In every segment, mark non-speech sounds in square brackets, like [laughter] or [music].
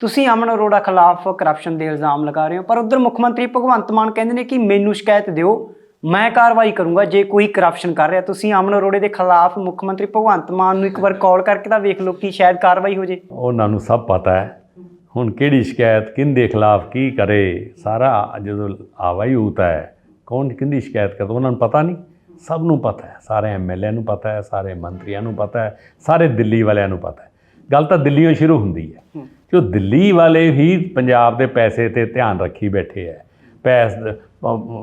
ਤੁਸੀਂ ਅਮਨ ਅਰੋੜਾ ਖਿਲਾਫ ਕਰਪਸ਼ਨ ਦੇ ਇਲਜ਼ਾਮ ਲਗਾ ਰਹੇ ਹੋ ਪਰ ਉਧਰ ਮੁੱਖ ਮੰਤਰੀ ਭਗਵੰਤ ਮਾਨ ਕਹਿੰਦੇ ਨੇ ਕਿ ਮੈਨੂੰ ਸ਼ਿਕਾਇਤ ਦਿਓ ਮੈਂ ਕਾਰਵਾਈ ਕਰੂੰਗਾ ਜੇ ਕੋਈ ਕਰਪਸ਼ਨ ਕਰ ਰਿਹਾ। ਤੁਸੀਂ ਅਮਨ ਅਰੋੜੇ ਦੇ ਖਿਲਾਫ ਮੁੱਖ ਮੰਤਰੀ ਭਗਵੰਤ ਮਾਨ ਨੂੰ ਇੱਕ ਵਾਰ ਕਾਲ ਕਰਕੇ ਤਾਂ ਵੇਖ ਲਓ ਕਿ ਸ਼ਾਇਦ ਕਾਰਵਾਈ ਹੋ ਜੇ। ਉਹਨਾਂ ਨੂੰ ਸਭ ਪਤਾ ਹੈ ਹੁਣ ਕਿਹੜੀ ਸ਼ਿਕਾਇਤ ਕਿਹਦੇ ਖਿਲਾਫ ਕੀ ਕਰੇ ਸਾਰਾ ਜਦੋਂ ਆਵਾਈ ਹੁੰਦਾ ਹੈ ਕੌਣ ਕਿਹਦੀ ਸ਼ਿਕਾਇਤ ਕਰਦਾ ਉਹਨਾਂ ਨੂੰ ਪਤਾ ਨਹੀਂ। ਸਭ ਨੂੰ ਪਤਾ ਹੈ ਸਾਰੇ ਐਮਐਲਏ ਨੂੰ ਪਤਾ ਹੈ ਸਾਰੇ ਮੰਤਰੀਆਂ ਨੂੰ ਪਤਾ ਹੈ ਸਾਰੇ ਦਿੱਲੀ ਵਾਲਿਆਂ ਨੂੰ ਪਤਾ ਹੈ। ਗੱਲ ਤਾਂ ਦਿੱਲੀੋਂ ਸ਼ੁਰੂ ਹੁੰਦੀ ਹੈ। ਜੋ ਦਿੱਲੀ ਵਾਲੇ ਹੀ ਪੰਜਾਬ ਦੇ ਪੈਸੇ ਤੇ ਧਿਆਨ ਰੱਖੀ ਬੈਠੇ ਹੈ ਪੈਸ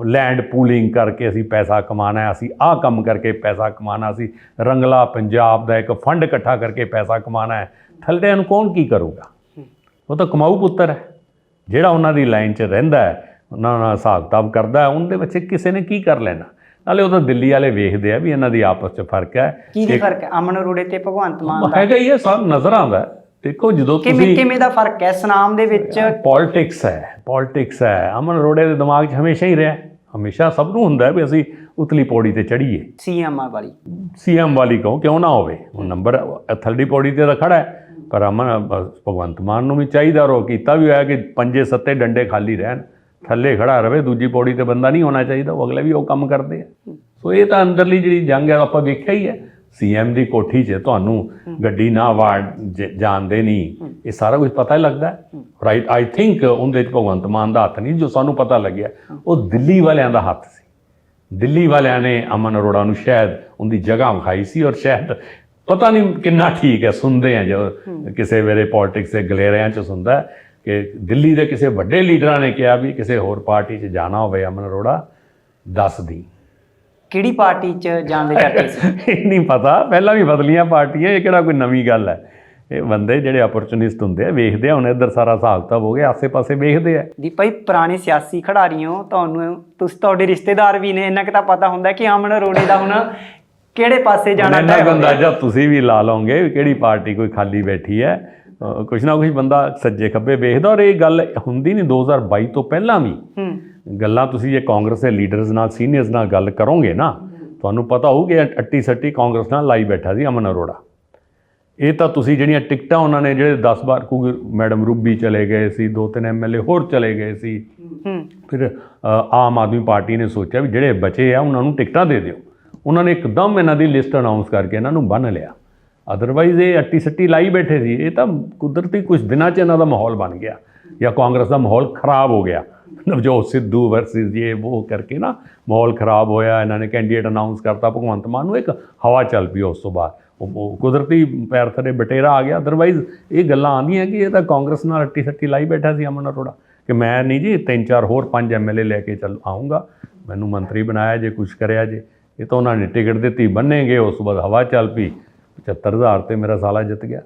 ਲੈਂਡ ਪੂਲਿੰਗ ਕਰਕੇ ਅਸੀਂ ਪੈਸਾ ਕਮਾਣਾ ਅਸੀਂ ਆਹ ਕੰਮ ਕਰਕੇ ਪੈਸਾ ਕਮਾਣਾ ਸੀ ਰੰਗਲਾ ਪੰਜਾਬ ਦਾ ਇੱਕ ਫੰਡ ਇਕੱਠਾ ਕਰਕੇ ਪੈਸਾ ਕਮਾਣਾ ਹੈ ਥੱਲੜਿਆਂ ਨੂੰ ਕੌਣ ਕੀ ਕਰੂਗਾ? ਉਹ ਤਾਂ ਕਮਾਊ ਪੁੱਤਰ ਹੈ ਜਿਹੜਾ ਉਹਨਾਂ ਦੀ ਲਾਈਨ 'ਚ ਰਹਿੰਦਾ ਹੈ ਉਹਨਾਂ ਨਾਲ ਹਿਸਾਬ ਕਿਤਾਬ ਕਰਦਾ ਹੈ ਉਹਦੇ ਵਿੱਚ ਕਿਸੇ ਨੇ ਕੀ ਕਰ ਲੈਣਾ? ਨਾਲੇ ਉਹ ਤਾਂ ਦਿੱਲੀ ਵਾਲੇ ਵੇਖਦੇ ਆ ਵੀ ਇਹਨਾਂ ਦੀ ਆਪਸ 'ਚ ਫ਼ਰਕ ਹੈ ਕੀ ਫ਼ਰਕ ਹੈ ਅਮਨ ਅਰੋੜੇ ਤੇ ਭਗਵੰਤ ਮਾਨ ਦਾ? ਹੈਗਾ ਹੀ ਇਹ ਸਭ ਨਜ਼ਰ ਆਉਂਦਾ ਹੈ। ਦੇਖੋ ਜਦੋਂ ਕਿਵੇਂ ਤੁਸੀਂ ਕਿਵੇਂ ਦਾ ਫ਼ਰਕ ਹੈ? ਸੁਨਾਮ ਦੇ ਵਿੱਚ ਪੋਲਿਟਿਕਸ ਹੈ ਪੋਲਿਟਿਕਸ ਹੈ। ਅਮਨ ਅਰੋੜੇ ਦੇ ਦਿਮਾਗ 'ਚ ਹਮੇਸ਼ਾ ਹੀ ਰਿਹਾ। ਹੈ। ਹਮੇਸ਼ਾ ਸਭ ਨੂੰ ਹੁੰਦਾ ਹੈ ਵੀ ਅਸੀਂ ਉਤਲੀ ਪੌੜੀ ਤੇ ਚੜੀਏ ਸੀਐਮ ਵਾਲੀ। ਸੀਐਮ ਵਾਲੀ ਕਹੋ ਕਿਉਂ ਨਾ ਹੋਵੇ? ਉਹ ਨੰਬਰ ਥਰਡੀ ਪੌੜੀ ਤੇ ਤਾਂ ਖੜਾ ਹੈ। ਪਰ ਅਮਨ ਭਗਵੰਤ ਮਾਨ ਨੂੰ ਵੀ ਚਾਹੀਦਾ ਰੋ ਕੀਤਾ ਵੀ ਹੋਇਆ ਕਿ ਪੰਜੇ ਸੱਤੇ ਡੰਡੇ ਖਾਲੀ ਰਹਿਣ। ਥੱਲੇ ਖੜਾ ਰਵੇ ਦੂਜੀ ਪੌੜੀ ਤੇ ਬੰਦਾ ਨਹੀਂ ਹੋਣਾ ਚਾਹੀਦਾ ਉਹ ਅਗਲੇ ਵੀ ਉਹ ਕੰਮ ਕਰਦੇ ਆ। ਸੋ ਇਹ ਤਾਂ ਅੰਦਰਲੀ ਜਿਹੜੀ ਜੰਗ ਹੈ ਆਪਾਂ ਵੇਖਿਆ ਹੀ ਹੈ। ਸੀਐਮ ਦੀ ਕੋਠੀ 'ਚ ਤੁਹਾਨੂੰ ਗੱਡੀ ਨਾ ਵਾੜ ਜਾਣਦੇ ਨਹੀਂ ਇਹ ਸਾਰਾ ਕੁਝ ਪਤਾ ਹੀ ਲੱਗਦਾ ਹੈ। ਰਾਈਟ ਆਈ ਥਿੰਕ ਉਹਦੇ 'ਚ ਭਗਵੰਤ ਮਾਨ ਦਾ ਹੱਥ ਨਹੀਂ ਜੋ ਸਾਨੂੰ ਪਤਾ ਲੱਗਿਆ ਉਹ ਦਿੱਲੀ ਵਾਲਿਆਂ ਦਾ ਹੱਥ ਸੀ। ਦਿੱਲੀ ਵਾਲਿਆਂ ਨੇ ਅਮਨ ਅਰੋੜਾ ਨੂੰ ਸ਼ਾਇਦ ਉਹਦੀ ਜਗ੍ਹਾ ਵਿਖਾਈ ਸੀ ਔਰ ਸ਼ਾਇਦ ਪਤਾ ਨਹੀਂ ਕਿੰਨਾ ਠੀਕ ਹੈ ਸੁਣਦੇ ਆ ਜੋ ਕਿਸੇ ਵੇਲੇ ਪੋਲਿਟਿਕਸ ਦੇ ਗਲੇਰਿਆਂ ਚ ਸੁਣਦਾ ਕਿ ਦਿੱਲੀ ਦੇ ਕਿਸੇ ਵੱਡੇ ਲੀਡਰਾਂ ਨੇ ਕਿਹਾ ਵੀ ਕਿਸੇ ਹੋਰ ਪਾਰਟੀ 'ਚ ਜਾਣਾ ਹੋਵੇ ਅਮਨ ਅਰੋੜਾ ਦੱਸ ਦੀ। ਕਿਹੜੀ ਪਾਰਟੀ 'ਚ ਜਾਣ ਦੇ ਚਰਚੇ ਸੀ? [laughs] ਇਹ ਨਹੀਂ ਪਤਾ। ਪਹਿਲਾਂ ਵੀ ਬਦਲੀਆਂ ਪਾਰਟੀਆਂ ਇਹ ਕਿਹੜਾ ਕੋਈ ਨਵੀਂ ਗੱਲ ਹੈ? ਇਹ ਬੰਦੇ ਜਿਹੜੇ ਅਪਰਚੂਨਿਸਟ ਹੁੰਦੇ ਆ ਵੇਖਦੇ ਆ ਹੁਣ ਇੱਧਰ ਸਾਰਾ ਹਿਸਾਬ ਕਿਤਾਬ ਹੋ ਗਿਆ ਆਸੇ-ਪਾਸੇ ਵੇਖਦੇ ਆ। ਦੀ ਭਾਈ ਪੁਰਾਣੇ ਸਿਆਸੀ ਖਿਡਾਰੀ ਹੋ ਤੁਹਾਨੂੰ ਤੁਸੀਂ ਤੁਹਾਡੇ ਰਿਸ਼ਤੇਦਾਰ ਵੀ ਨੇ ਇੰਨਾ ਕਿ ਤਾਂ ਪਤਾ ਹੁੰਦਾ ਕਿ ਅਮਨ ਅਰੋੜੇ ਦਾ ਹੁਣ ਕਿਹੜੇ ਪਾਸੇ ਜਾਣਾ ਇੰਨਾ ਕੁ ਹੋ ਗਿਆ। ਅੰਦਾਜ਼ਾ ਤੁਸੀਂ ਵੀ ਲਾ ਲਓਗੇ ਵੀ ਕਿਹੜੀ ਪਾਰਟੀ ਕੋਈ ਖਾਲੀ ਬੈਠੀ ਹੈ। ਅਹ ਕੁਛ ਨਾ ਕੁਛ ਬੰਦਾ ਸੱਜੇ ਖੱਬੇ ਵੇਖਦਾ ਔਰ ਇਹ ਗੱਲ ਹੁੰਦੀ ਨਹੀਂ 2022 ਤੋਂ ਪਹਿਲਾਂ ਵੀ। ਹੂੰ। ਗੱਲਾਂ ਤੁਸੀਂ ਜੇ ਕਾਂਗਰਸ ਦੇ ਲੀਡਰਸ ਨਾਲ ਸੀਨੀਅਰਸ ਨਾਲ ਗੱਲ ਕਰੋਗੇ ਨਾ ਤੁਹਾਨੂੰ ਪਤਾ ਹੋਊ ਕਿ ਅੱਟੀ ਸੱਟੀ ਕਾਂਗਰਸ ਨਾਲ ਲਾਈ ਬੈਠਾ ਸੀ ਅਮਨ ਅਰੋੜਾ। ਇਹ ਤਾਂ ਤੁਸੀਂ ਜਿਹੜੀਆਂ ਟਿਕਟਾਂ ਉਹਨਾਂ ਨੇ ਜਿਹੜੇ 10 ਵਾਰ ਕਿਉਂਕਿ ਮੈਡਮ ਰੂਬੀ ਚਲੇ ਗਏ ਸੀ ਦੋ ਤਿੰਨ ਐਮਐਲਏ ਹੋਰ ਚਲੇ ਗਏ ਸੀ। ਹੂੰ। ਫਿਰ ਆਮ ਆਦਮੀ ਪਾਰਟੀ ਨੇ ਸੋਚਿਆ ਵੀ ਜਿਹੜੇ ਬਚੇ ਆ ਉਹਨਾਂ ਨੂੰ ਟਿਕਟਾਂ ਦੇ ਦਿਓ। ਉਹਨਾਂ ਨੇ ਇੱਕਦਮ ਇਹਨਾਂ ਦੀ ਲਿਸਟ ਅਨਾਉਂਸ ਕਰਕੇ ਇਹਨਾਂ ਨੂੰ ਬੰਨ ਲਿਆ। ਅਦਰਵਾਈਜ਼ ਇਹ ਅੱਟੀ ਸੱਟੀ ਲਾਈ ਬੈਠੇ ਸੀ। ਇਹ ਤਾਂ ਕੁਦਰਤੀ ਕੁਝ ਦਿਨਾਂ 'ਚ ਇਹਨਾਂ ਦਾ ਮਾਹੌਲ ਬਣ ਗਿਆ ਜਾਂ ਕਾਂਗਰਸ ਦਾ ਮਾਹੌਲ ਖਰਾਬ ਹੋ ਗਿਆ। ਨਵਜੋਤ ਸਿੱਧੂ ਵਰਸਸ ਇਹ ਉਹ ਕਰਕੇ ਨਾ ਮਾਹੌਲ ਖਰਾਬ ਹੋਇਆ, ਇਹਨਾਂ ਨੇ ਕੈਂਡੀਡੇਟ ਅਨਾਉਂਸ ਕਰਤਾ, ਭਗਵੰਤ ਮਾਨ ਨੂੰ ਇੱਕ ਹਵਾ ਚੱਲ ਪਈ ਉਸ ਤੋਂ ਬਾਅਦ। ਉਹ- ਕੁਦਰਤੀ ਪੈਰ ਥੱਲੇ ਬਟੇਰਾ ਆ ਗਿਆ ਅਦਰਵਾਈਜ਼ ਇਹ ਗੱਲਾਂ ਆਉਂਦੀਆਂ ਕਿ ਇਹ ਤਾਂ ਕਾਂਗਰਸ ਨਾਲ ਅੱਟੀ ਸੱਟੀ ਲਾਈ ਬੈਠਾ ਸੀ ਅਮਨ ਅਰੋੜਾ, ਕਿ ਮੈਂ ਨਹੀਂ ਜੀ ਤਿੰਨ ਚਾਰ ਹੋਰ ਪੰਜ ਐਮਐਲਏ ਲੈ ਕੇ ਚੱਲ ਆਉਂਗਾ ਮੈਨੂੰ ਮੰਤਰੀ ਬਣਾਇਆ ਜੇ ਕੁਝ ਕਰਿਆ ਜੇ। ਇਹ ਤਾਂ ਉਹਨਾਂ ਨੇ ਟਿਕਟ ਦਿੱਤੀ ਬੰਨੇਗੇ ਉਸ ਤੋਂ ਬਾਅਦ ਹਵਾ ਚੱਲ ਪਈ 75000 ਤੇ ਮੇਰਾ ਸਾਲਾ ਜਿੱਤ ਗਿਆ।